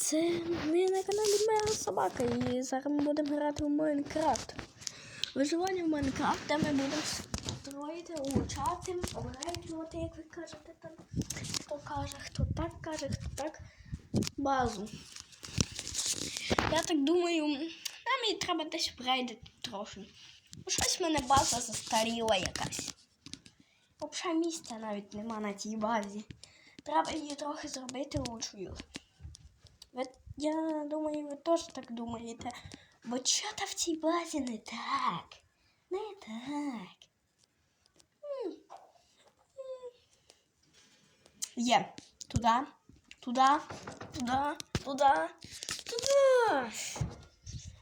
Це ми на каналі Мега Собака і зараз ми будемо грати в Майнкрафт. Виживання в Майнкрафт, ми будемо строїти, улучшати, обрежувати, як ви кажете там. Хто каже, хто так каже, хто так базу. Я так думаю, нам її треба десь обрейдити трохи. Щось в мене база застаріла якась. Взагалі місця навіть нема на тій базі. Треба її трохи зробити лучшою. Ви, я думаю, ви теж так думаєте. Бо що-то в цій базі не так. Не так. М. М. Є. Туди, туди, туди, туди, туди.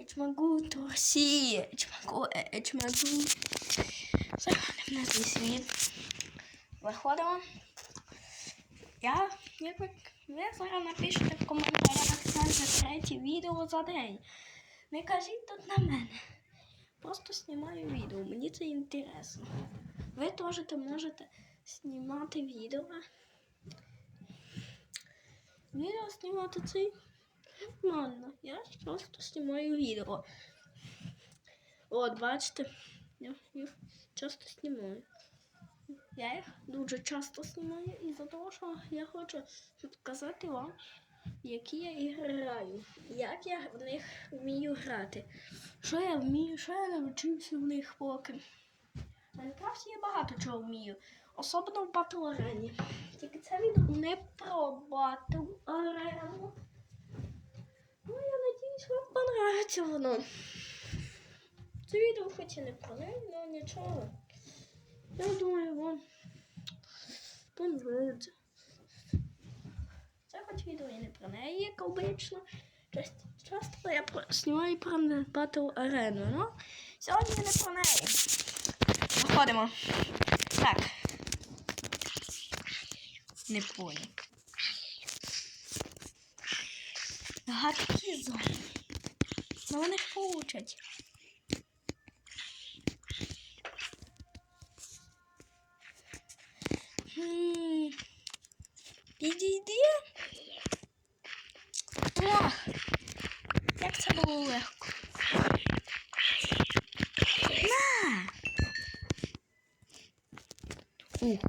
Ечмагу торсі. Ечмагу, ечмагу. Заходимо на цей світ. Виходимо. Я, як ви, зараз напишете в коментарях, це вже третє відео за день. Не кажіть тут на мене. Просто знімаю відео, мені це інтересно. Ви теж можете знімати відео. Відео знімати це нормально. Я просто знімаю відео. От, бачите, я часто знімаю. Я їх дуже часто знімаю із-за того, що я хочу показати вам, які я граю, як я в них вмію грати. Що я вмію, що я навчився в них поки. В Майнкрафті я багато чого вмію, особливо в Battle Arena. Тільки це відео не про Battle Arena. Ну, я надіюсь, вам понравиться воно. Це відео хоч і не про неї, але нічого. Я думаю, вам понравиться. Це хоч відео і не про неї, як обично. Часто, часто я про, знімаю про Battle Arena, ну сьогодні не про неї. Виходимо. Так. Не понял. Гадкі зони. Ну вони ж получать. Підійди. Ох, як це було легко. На! Ух.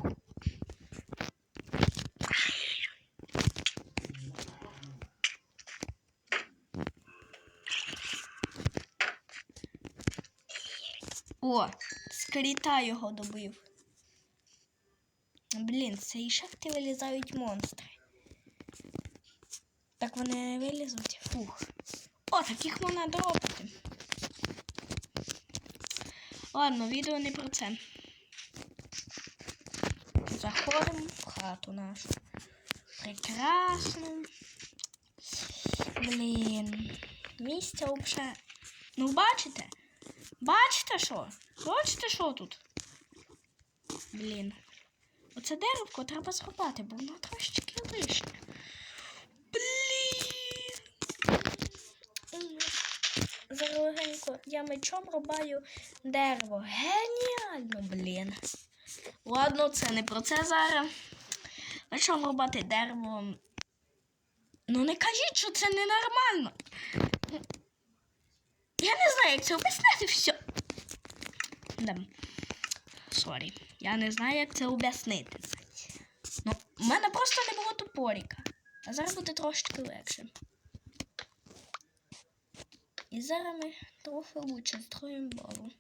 О, скріта його добив. Блін, з цієї шахти вилізають монстри. Так вони не вилізуть. Фух. О, таких можна дропати. Ладно, відео не про це. Заходимо в хату нашу. Прекрасно. Блін. Місця взагалі. Ну, бачите? Бачите що? Бачите, що тут? Блін. Оце деревко треба зрубати, бо воно трошечки лишнє. Блін. Зараз легенько я мечом рубаю дерево. Геніально, блін. Ладно, це не про це зараз. Мечом рубати дерево. Ну не кажіть, що це ненормально. Я не знаю, як це об'яснити все. Да. Сорі. Я не знаю, як це об'яснити. Ну, у мене просто не було топоріка. А зараз буде трошечки легше. І зараз ми трохи лучше строїмо базу.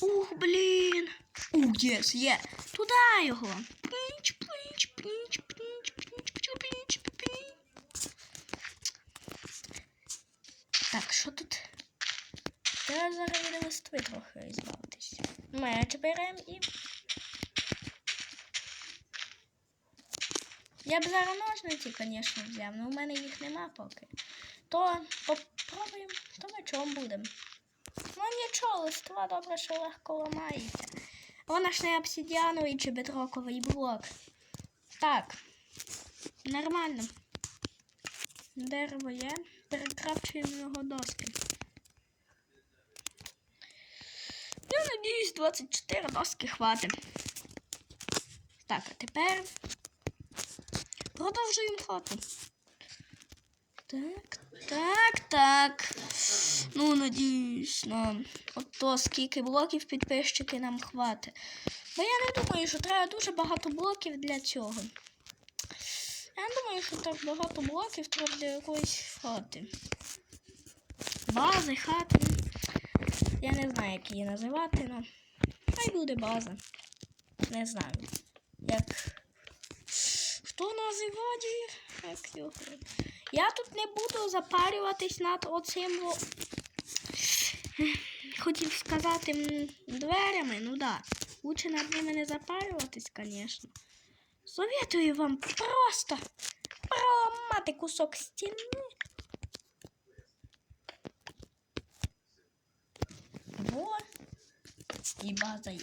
Ух, блін. Ух, єс, є. Туди його. Пінч, пінч, пінч, пінч, пінч, пінч. Так, що тут? Я зараз від листви трохи збавитись. Меч беремо і. Я б зараз ножниці, звісно, взяв, але у мене їх нема поки. То попробуємо, то мечом будемо. Ну нічого, листва добре, що легко ламається. Вона ж не обсидіановий чи бетроковий блок. Так. Нормально. Дерево є. Перекрапчуємо його доски. Я надіюсь, 24 доски хватить. Так, а тепер продовжуємо хату. Так, так, так. Ну, надіюсь, на ото скільки блоків підписчики нам хватить. Бо я не думаю, що треба дуже багато блоків для цього. Я не думаю, що так багато блоків треба для якоїсь хати. Бази, хати. Я не знаю, як її називати, але хай буде база. Не знаю. Як. Хто називає? Як його? Я тут не буду запарюватись над оцим. Хотів сказати дверями, ну да. Лучше над ними не запарюватись, звісно. Советую вам просто проламати кусок стіни. Во. І база є.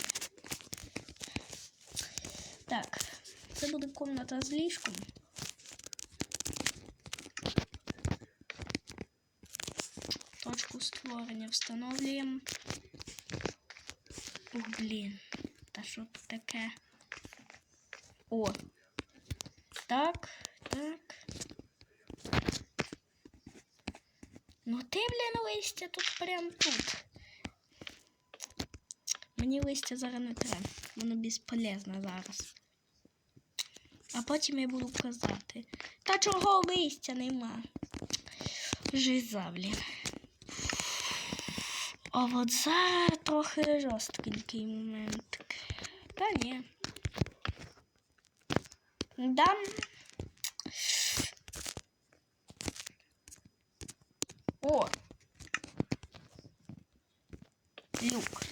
Так, це буде комната з ліжком. Точку створення встановлюємо. Ух, блін. Та що тут таке? О. Так, так. Ну ти, блін, листя тут прям тут. Мені листя зараз не треба. Воно безполезно зараз. А потім я буду казати. Та чого листя нема? Жиза, блін. А от зараз трохи жорсткий момент. Та ні. Дам. О. Люк.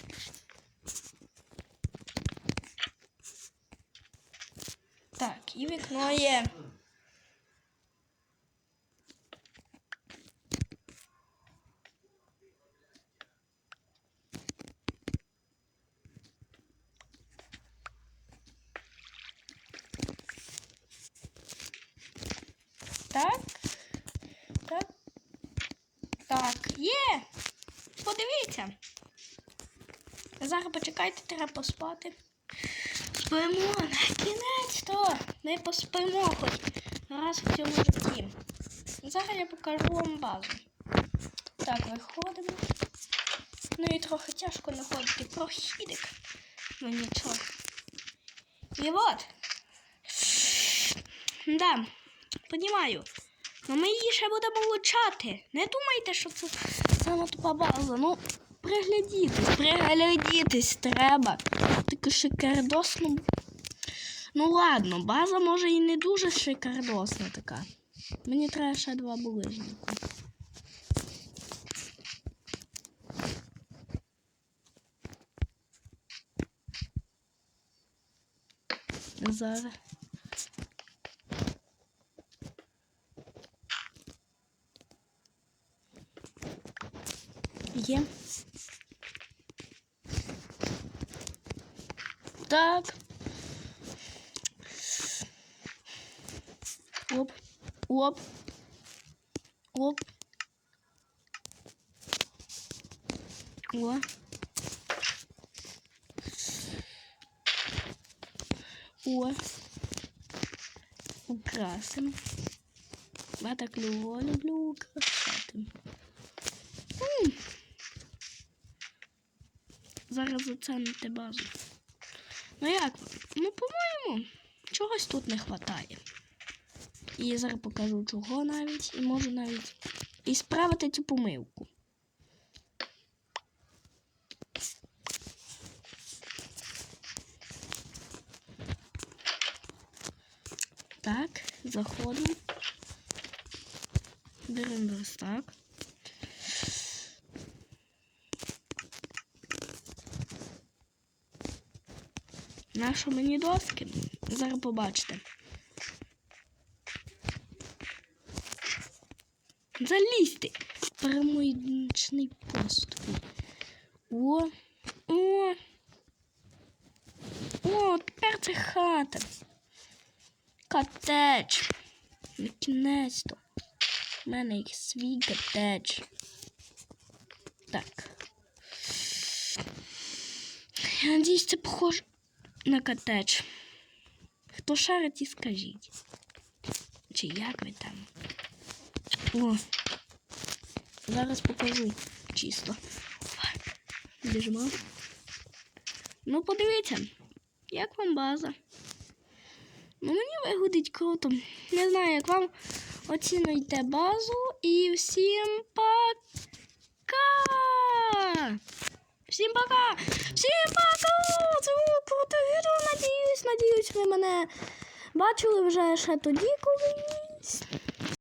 Так, і вікно є. Так. Так. Так, є. Подивіться. Зараз почекайте, треба поспати. Спимо на кінець то не поспимо хоч раз в цьому житті. Зараз я покажу вам базу. Так, виходимо. Ну і трохи тяжко знаходити прохідик. Ну нічого. І от. Да, понімаю. Ну ми її ще будемо влучати. Не думайте, що це саме тупа база. Ну, приглядітись, приглядітись треба. Таке шикардосно. Ну ладно, база може і не дуже шикардосна така. Мені треба ще два булижника. Зараз. Є. Так. Оп. Оп. Оп. О. О. Украсим. Я так люблю, люблю украшати. М. Зараз зацените базу. Ну як? Ну, по-моєму, чогось тут не вистачає. І я зараз покажу чого навіть. І можу навіть і справити цю помилку. Так, заходимо. Беремо верстак. Нащо мені доски? Зараз побачите. Залізьте. Перемоєчний пост. О, о. О, тепер це хата. Котедж. На кінець-то. У мене є свій котедж. Так. Я надіюсь, це похоже на котедж. хто шарить і скажіть. Чи як ви там? О, зараз покажу чисто. Біжимо. Ну, подивіться, як вам база. Ну, мені вигодить круто. Не знаю, як вам оцінуйте базу і всім пока! Всім пока! Всім пока! Це було круте відео, надіюсь, надіюсь, ви мене бачили вже ще тоді колись.